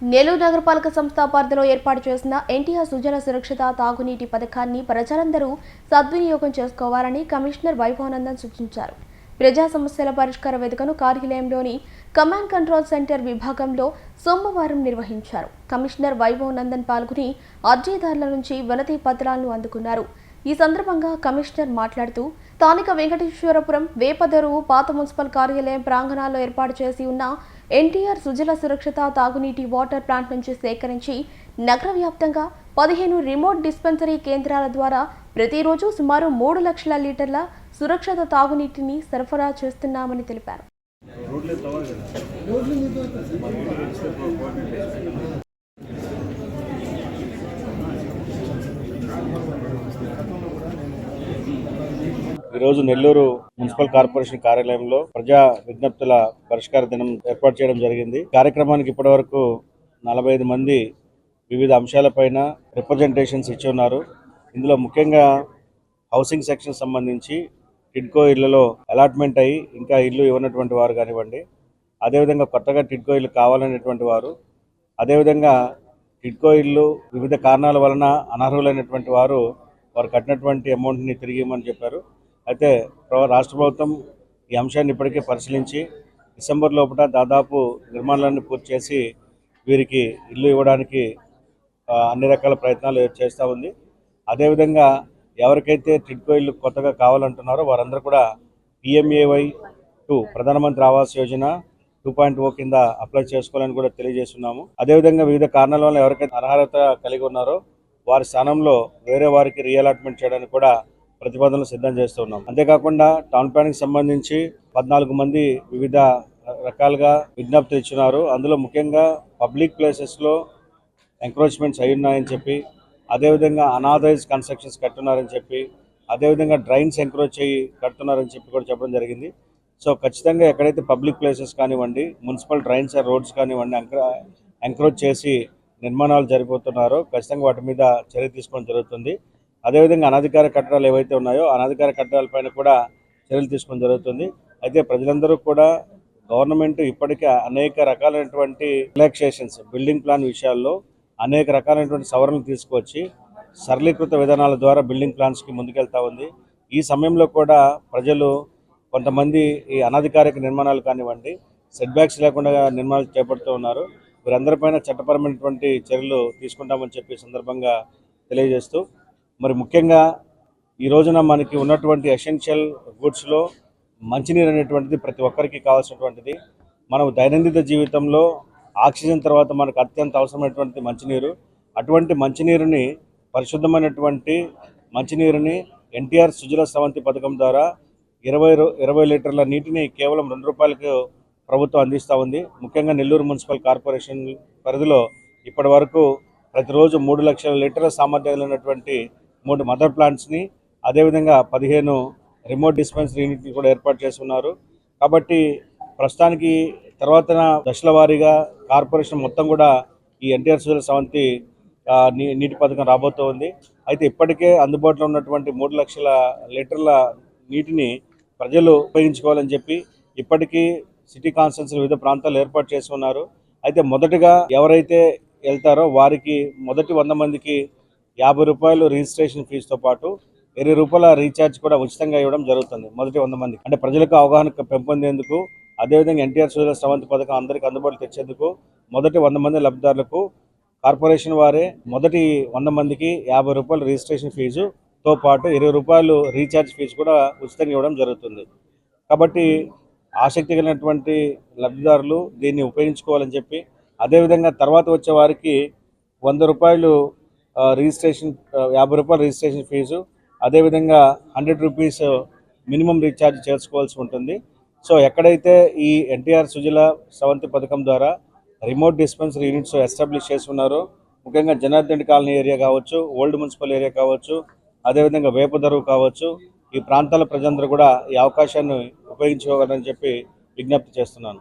నెల్లూరు నగరపాలక సంస్థ పరిధిలో ఏర్పాటు చేసిన ఎన్టీఆర్ సుజల సురక్షిత తాగునీటి పథకాన్ని ప్రజలందరూ సద్వినియోగం చేసుకోవాలని కమిషనర్ వైభవానందన్ సూచించారు. ప్రజా సమస్యల పరిష్కార వేదికను కార్యాలయంలోని కమాండ్ కంట్రోల్ సెంటర్ విభాగంలో సోమవారం నిర్వహించారు. కమిషనర్ వైభవానందన్ పాల్గొని అర్జీదారుల నుంచి వినతి పత్రాలను అందుకున్నారు. ఈ సందర్భంగా కమిషనర్ మాట్లాడుతూ స్థానిక వెంకటేశ్వరపురం వేపదరువు పాత మున్సిపల్ కార్యాలయం ప్రాంగణాల్లో ఏర్పాటు చేసి ఉన్న ఎన్టీఆర్ సుజల సురక్షిత తాగునీటి వాటర్ ప్లాంట్ నుంచి సేకరించి నగర వ్యాప్తంగా పదిహేను రిమోట్ డిస్పెన్సరీ కేంద్రాల ద్వారా ప్రతిరోజు సుమారు మూడు లక్షల లీటర్ల సురక్షిత తాగునీటిని సరఫరా చేస్తున్నామని తెలిపారు. ఈరోజు నెల్లూరు మున్సిపల్ కార్పొరేషన్ కార్యాలయంలో ప్రజా విజ్ఞప్తుల పరిష్కార దినం ఏర్పాటు చేయడం జరిగింది. కార్యక్రమానికి ఇప్పటివరకు నలభై ఐదు మంది వివిధ అంశాలపైన రిప్రజెంటేషన్స్ ఇచ్చి ఉన్నారు. ఇందులో ముఖ్యంగా హౌసింగ్ సెక్షన్ సంబంధించి టిడ్కో ఇళ్ళలో అలాట్మెంట్ అయ్యి ఇంకా ఇల్లు ఇవ్వనటువంటి వారు కానివ్వండి అదేవిధంగా కొత్తగా టిడ్కో ఇల్లు కావాలనేటువంటి వారు అదేవిధంగా టిడ్కో ఇల్లు వివిధ కారణాల వలన అనర్హులైనటువంటి వారు వారు కట్టినటువంటి అమౌంట్ని తిరిగి ఇవ్వమని చెప్పారు. అయితే రాష్ట్ర ప్రభుత్వం ఈ అంశాన్ని ఇప్పటికే పరిశీలించి డిసెంబర్ లోపల దాదాపు నిర్మాణాలను పూర్తి చేసి వీరికి ఇల్లు ఇవ్వడానికి అన్ని రకాల ప్రయత్నాలు చేస్తూ ఉంది. అదేవిధంగా ఎవరికైతే టిడ్కో ఇల్లు కొత్తగా కావాలంటున్నారో వారందరూ కూడా PMAY two Pradhan Mantri Awas Yojana two point O కింద అప్లై చేసుకోవాలని కూడా తెలియజేస్తున్నాము. అదేవిధంగా వివిధ కారణాల వల్ల ఎవరికైతే అర్హత కలిగి ఉన్నారో వారి స్థానంలో వేరే వారికి రీఅలాట్మెంట్ చేయడానికి కూడా ప్రతిపాదనలు సిద్ధం చేస్తున్నాం అంతేకాకుండా టౌన్ ప్లానింగ్ సంబంధించి పద్నాలుగు మంది వివిధ రకాలుగా విజ్ఞప్తి ఇచ్చినారు. అందులో ముఖ్యంగా పబ్లిక్ ప్లేసెస్లో ఎంక్రోచ్మెంట్స్ అయి ఉన్నాయని చెప్పి అదేవిధంగా అనాథైజ్ కన్స్ట్రక్షన్స్ కట్టున్నారని చెప్పి అదేవిధంగా డ్రైన్స్ ఎంక్రోచ్ అయ్యి కడుతున్నారని చెప్పి కూడా చెప్పడం జరిగింది. సో ఖచ్చితంగా ఎక్కడైతే పబ్లిక్ ప్లేసెస్ కానివ్వండి మున్సిపల్ డ్రైన్స్ అండ్ రోడ్స్ కానివ్వండి ఎంక్రోచ్ చేసి నిర్మాణాలు జరిపోతున్నారో ఖచ్చితంగా వాటి మీద చర్య తీసుకోవడం జరుగుతుంది. అదేవిధంగా అనధికార కట్టడాలు ఏవైతే ఉన్నాయో అనధికార కట్టడాలపైన కూడా చర్యలు తీసుకోవడం జరుగుతుంది. అయితే ప్రజలందరూ కూడా గవర్నమెంట్ ఇప్పటికే అనేక రకాలైనటువంటి రిలాక్సేషన్స్ బిల్డింగ్ ప్లాన్ విషయాల్లో అనేక రకాలైనటువంటి సవరణలు తీసుకొచ్చి సరళీకృత విధానాల ద్వారా బిల్డింగ్ ప్లాన్స్కి ముందుకెళ్తా ఉంది. ఈ సమయంలో కూడా ప్రజలు కొంతమంది ఈ అనధికారిక నిర్మాణాలు కానివ్వండి సెట్ బ్యాక్స్ లేకుండా నిర్మాణాలు చేపడుతూ ఉన్నారు. వీరందరిపైన చట్టపరమైనటువంటి చర్యలు తీసుకుంటామని చెప్పి సందర్భంగా తెలియజేస్తూ మరి ముఖ్యంగా ఈ రోజున మనకి ఉన్నటువంటి ఎసెన్షియల్ గూడ్స్లో మంచినీరు అనేటువంటిది ప్రతి ఒక్కరికి కావాల్సినటువంటిది. మనం దైనందిన జీవితంలో ఆక్సిజన్ తర్వాత మనకు అత్యంత అవసరమైనటువంటి మంచినీరు. అటువంటి మంచినీరుని పరిశుద్ధమైనటువంటి మంచినీరుని ఎన్టీఆర్ సుజల సవంతి పథకం ద్వారా ఇరవై ఇరవై లీటర్ల నీటిని కేవలం రెండు రూపాయలకు ప్రభుత్వం అందిస్తూ ఉంది. ముఖ్యంగా నెల్లూరు మున్సిపల్ కార్పొరేషన్ పరిధిలో ఇప్పటి వరకు ప్రతిరోజు మూడు లక్షల లీటర్ల సామర్థ్యం ఉన్నటువంటి మూడు మదర్ ప్లాంట్స్ని అదేవిధంగా పదిహేను రిమోట్ డిస్పెన్సరీ యూనిట్ని కూడా ఏర్పాటు చేస్తున్నారు. కాబట్టి ప్రస్తుతానికి తర్వాత దశల వారీగా కార్పొరేషన్ మొత్తం కూడా ఈ ఎన్టీఆర్ సుజల సవంతి నీ- నీటి పథకం రాబోతూ ఉంది. అయితే ఇప్పటికే అందుబాటులో ఉన్నటువంటి మూడు లక్షల లీటర్ల నీటిని ప్రజలు ఉపయోగించుకోవాలని చెప్పి ఇప్పటికీ సిటీ కాన్స్టెన్సీ వివిధ ప్రాంతాలు ఏర్పాటు చేసి ఉన్నారు అయితే మొదటగా ఎవరైతే వెళ్తారో వారికి మొదటి వంద మందికి యాభై రూపాయలు రిజిస్ట్రేషన్ ఫీజుతో పాటు ఇరవై రూపాయల రీఛార్జ్ కూడా ఉచితంగా ఇవ్వడం జరుగుతుంది. మొదటి వంద మందికి. అంటే ప్రజలకు అవగాహన పెంపొందేందుకు అదేవిధంగా ఎన్టీఆర్ సుజల స్రవంతి పథకం అందరికీ అందుబాటులో తెచ్చేందుకు మొదటి వంద మంది లబ్ధిదారులకు కార్పొరేషన్ వారే మొదటి వంద మందికి యాభై రూపాయలు రిజిస్ట్రేషన్ ఫీజుతో పాటు ఇరవై రూపాయలు రీఛార్జ్ ఫీజు కూడా ఉచితంగా ఇవ్వడం జరుగుతుంది. కాబట్టి ఆసక్తి కలిగినటువంటి లబ్ధిదారులు దీన్ని ఉపయోగించుకోవాలని చెప్పి అదేవిధంగా తర్వాత వచ్చే వారికి వంద రూపాయలు రిజిస్ట్రేషన్ యాభై రూపాయలు రిజిస్ట్రేషన్ ఫీజు. అదేవిధంగా హండ్రెడ్ రూపీస్ మినిమం రీఛార్జ్ చేసుకోవాల్సి ఉంటుంది. సో ఎక్కడైతే ఈ ఎన్టీఆర్ సుజల స్రవంతి పథకం ద్వారా రిమోట్ డిస్పెన్సరీ యూనిట్స్ ఎస్టాబ్లిష్ చేసి ఉన్నారో ముఖ్యంగా జనార్దన్ కాలనీ ఏరియా కావచ్చు ఓల్డ్ మున్సిపల్ ఏరియా కావచ్చు అదేవిధంగా వేపదరువు కావచ్చు ఈ ప్రాంతాల ప్రజలందరూ కూడా ఈ అవకాశాన్ని ఉపయోగించుకోగలరని చెప్పి విజ్ఞప్తి చేస్తున్నాను.